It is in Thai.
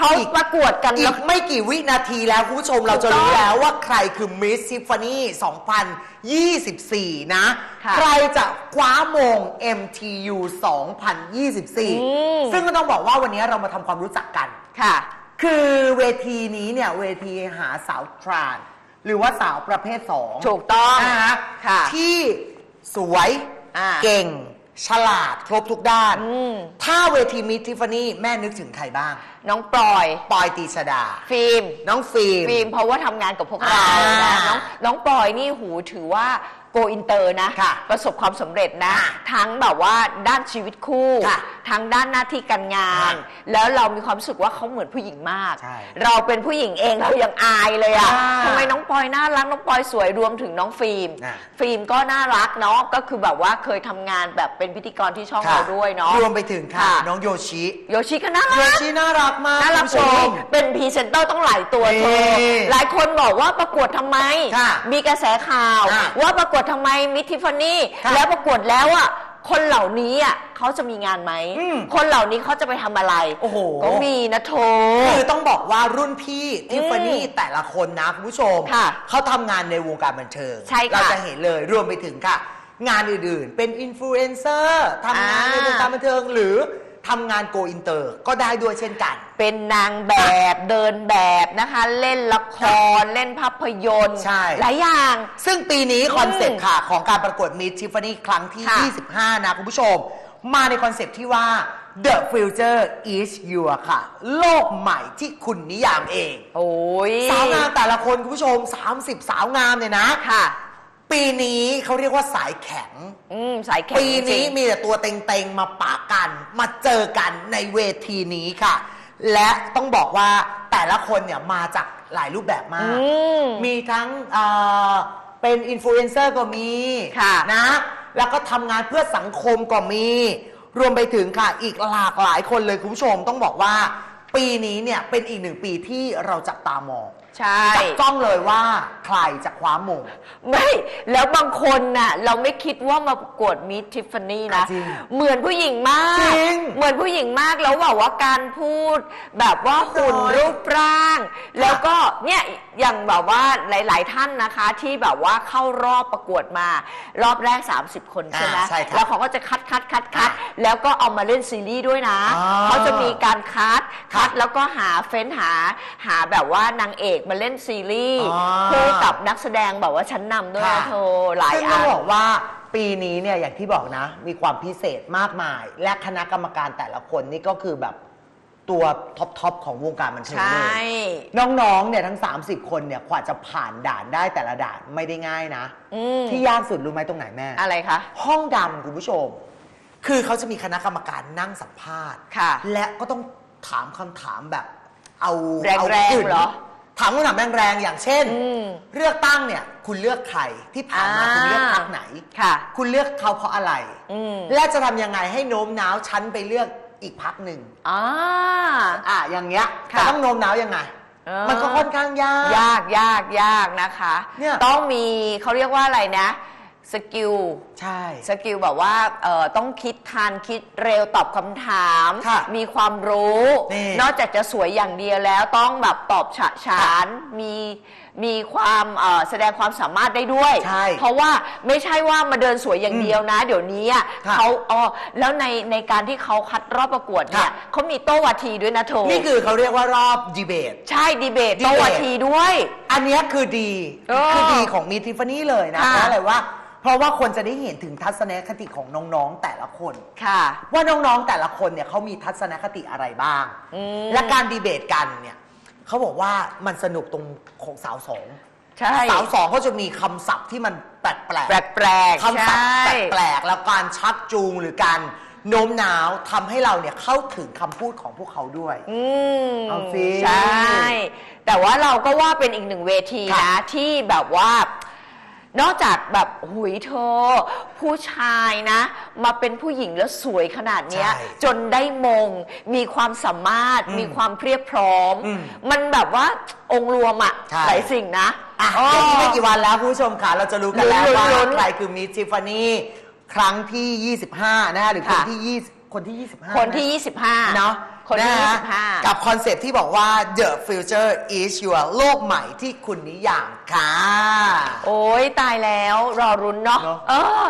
เขาอีก ประกวดกันอีแล้ว กไม่กี่วินาทีแล้วคุณผู้ชมเราจะถูกต้องรู้แล้วว่าใครคือมิส s ิฟ f านี่2024 นะ ค่ะใครจะคว้ามง MTU 2024 ซึ่งก็ต้องบอกว่าวันนี้เรามาทำความรู้จักกัน ค่ะ คือเวทีนี้เนี่ย เวทีหาสาวทรานหรือว่าสาวประเภทสองถูกต้องนะฮะค่ะที่สวย อ่า เก่ง ฉลาดครบทุกด้าน อืม ถ้าเวทีมิสทิฟฟานี่แม่นึกถึงใครบ้าง น้องปลอย ปอยตีชดา ฟิล์ม น้องฟิล์ม ฟิล์มเพราะว่าทำงานกับพวกเราอ่านะน้องน้องปอยนี่หูถือว่า โกอินเตอร์นะค่ะประสบความสำเร็จนะค่ะทั้งแบบว่าด้านชีวิตคู่ ค่ะทั้งด้านหน้าที่การงานค่ะแล้วเรามีความรู้สึกว่าเขาเหมือนผู้หญิงมาก ใช่เราเป็นผู้หญิงเองเรายังอายเลยอะอ่าทำไมน้องปอยน่ารักน้องปอยสวยรวมถึงน้องฟิล์ม อ่าฟิล์มก็น่ารักเนาะก็คือแบบว่าเคยทำงานแบบเป็นพิธีกรที่ช่องเราด้วยเนาะ รวมไปถึงค่ะ ค่ะ น้องโยชิ โยชิก็น่าโยรัก ชิน่ารักมากน่ารักคุณโอ้ผู้ชยมเป็นพรีเซนเตอร์ต้องหลายตัวเธอนี่หลายคนบอกว่าประกวดทำไม ค่ะมีกระแสข่าวค่ะว่าประกวดทำไมมิทิฟานี่ค่ะแล้วประกวดแล้วอะคนเหล่านี้อะเขาจะมีงานไหม อืม คนเหล่านี้เขาจะไปทำอะไรโอ้โห ก็มีนะโท คือต้องบอกว่ารุ่นพี่ทิฟฟานี่แต่ละคนนะคุณผู้ชม ค่ะเขาทำงานในวงการบันเทิง ใช่ค่ะเราจะเห็นเลยรวมไปถึงค่ะ งานอื่นๆ เป็นอินฟลูเอนเซอร์ทำงานอ่าในวงการบันเทิงหรือ ทำงานโกอินเตอร์ก็ได้ด้วยเช่นกัน เป็นนางแบบเดินแบบนะคะ เล่นละครเล่นภาพยนตร์ใช่ หลายอย่าง ซึ่งปีนี้คอนเซปต์ค่ะ ของการประกวดมิ s ทิฟฟานี่ครั้งที่ ค่ะ 25 นะคุณผู้ชม มาในคอนเซปต์ที่ว่า The future is your ค่ะ โลกใหม่ที่คุณนิยามเอง โอ้ยสาวงามแต่ละคนคุณผู้ชม 30 สาวงามเนี่ยนะ ค่ะ ปีนี้เขาเรียกว่าสายแข็ง อืมสายแข็งปีนี้จริง มีแต่ตัวเต็งๆ มาปะกัน มาเจอกันในเวทีนี้ค่ะ และต้องบอกว่าแต่ละคนเนี่ยมาจากหลายรูปแบบมาก อืม มีทั้งเอ่อเป็นอินฟลูเอนเซอร์ก็มีค่ะนะ แล้วก็ทำงานเพื่อสังคมก็มี รวมไปถึงค่ะ อีกหลากหลายคนเลยคุณผู้ชมต้องบอกว่า ปีนี้เนี่ยเป็นอีกหนึ่งปีที่เราจับตามอง ใช่ จับจ้องเลยว่าใครจะคว้ามง ไม่ แล้วบางคนน่ะ เราไม่คิดว่ามาประกวดมิสทิฟฟานี่นะจริงเหมือนผู้หญิงมาก จริงเหมือนผู้หญิงมากแล้วแบบว่าการพูด แบบว่าหุ่นน้อยรูปร่าง แล้วก็เนี่ยอย่างแบบว่าหลาย ๆ ท่านนะคะ ที่แบบว่าเข้ารอบประกวดมา รอบแรก 30 คนใช่ไหมอ่าใช่ครับแล้วเขาก็จะคัดคัดคัดคัดแล้วก็เอามาเล่นซีรีส์ด้วยนะอ่า เขาจะมีการคัด ครัคับดแล้วก็หาเฟ้นหาหาแบบว่านางเอกมาเล่นซีรีส์อ่าคู่กับนักแสดงแบบว่าชั้นนำด้วยนะค่ะโทหลายซึ่งอัต้องน บอกว่าปีนี้เนี่ยอย่างที่บอกนะ มีความพิเศษมากมาย และคณะกรรมการแต่ละคนนี่ก็คือแบบตัวท็อปทอปของวงการบันเทิงใชเล่ยน้องๆเนี่ยทั้ง 30 คนเนี่ยกว่าจะผ่านด่านได้แต่ละด่านไม่ได้ง่ายนะ อืมที่ยากสุดรู้ไหมตรงไหนแม่ อะไรคะ ห้องดำคุณผู้ชม คือเขาจะมีคณะกรรมการนั่งสัมภาษณ์ ค่ะ และก็ต้อง ถามคำถามแบบ เอาแรงๆเอาขึ้นเหรอถามคำถามแรงๆอย่างเช่น อืมเลือกตั้งเนี่ยคุณเลือกใครที่ผ่านมาอ่า คุณเลือกพรรคไหน ค่ะ คุณเลือกเขาเพราะอะไร อืมและจะทำยังไงให้โน้มน้าวฉันไปเลือกอีกพรรคหนึ่งอ่า อะอย่างเงี้ยค่ะจะต้องโน้มน้าวยังไง เออ มันก็ค่อนข้างยาก ยากยากยากนะคะ เนี่ย ต้องมีเขาเรียกว่าอะไรนะ สกิลใช่ สกิลแบบว่าเอ่อต้องคิดทันคิดเร็วตอบคำถาม ค่ะมีความรู้ นี่นอกจากจะสวยอย่างเดียวแล้วต้องแบบตอบฉะฉานมีมีความเอ่อแสดงความสามารถได้ด้วย ใช่เพราะว่าไม่ใช่ว่ามาเดินสวยอย่างเดียวนะ เดี๋ยวนี้อะค่ะเขาอ๋อแล้วในในการที่เขาคัดรอบประกวดเนี่ยค่ะ เขามีโต้วาทีด้วยนะโทนี่คือเขาเรียกว่ารอบดีเบต ใช่ดีเบตดีเบตโต้วาทีด้วย อันเนี้ยคือดีเออคือดีของมีทิฟฟานี่เลยนะค่ะเพราะอะไรว่า เพราะว่าคนจะได้เห็นถึงทัศนคติของน้องๆแต่ละคน ค่ะ ว่าน้องๆแต่ละคนเนี่ยเขามีทัศนคติอะไรบ้าง อืม และการดีเบตกันเนี่ยเขาบอกว่ามันสนุกตรงของสาวสองใช่สาวสองเขาจะมีคำศัพท์ที่มันแปลกแปลกๆคำศัพท์ใช่ แปลกๆแล้วการชักจูงหรือการโน้มน้าวทำให้เราเนี่ยเข้าถึงคำพูดของพวกเขาด้วย อืมเอาสิใช่ แต่ว่าเราก็ว่าเป็นอีกหนึ่งเวทีค่ะนะ ที่แบบว่านอกจากแบบหุยเธอ ผู้ชายนะ มาเป็นผู้หญิงแล้วสวยขนาดเนี้ย ใช่จนได้มง มีความสามารถ อืมมีความเพรียบพร้อม อืมมันแบบว่าองค์รวมอะใช่ หลายสิ่งนะอะอ๋อ เดี๋ยวอีกไม่กี่วันแล้วคุณผู้ชมค่ะเราจะรู้กันแล้วลุ้นๆว่าลุ้นใครคือมิสทิฟฟานี่ครั้งที่ 25 นะฮะหรือคนค่ะ ที่คนที่ 25คนที่ 25 เนาะ คนนี้กับคอนเซปที่บอกว่า the future is your โลกใหม่ที่คุณนิยามค่ะ โอ้ยตายแล้วรอรุนเนาะเนะเออ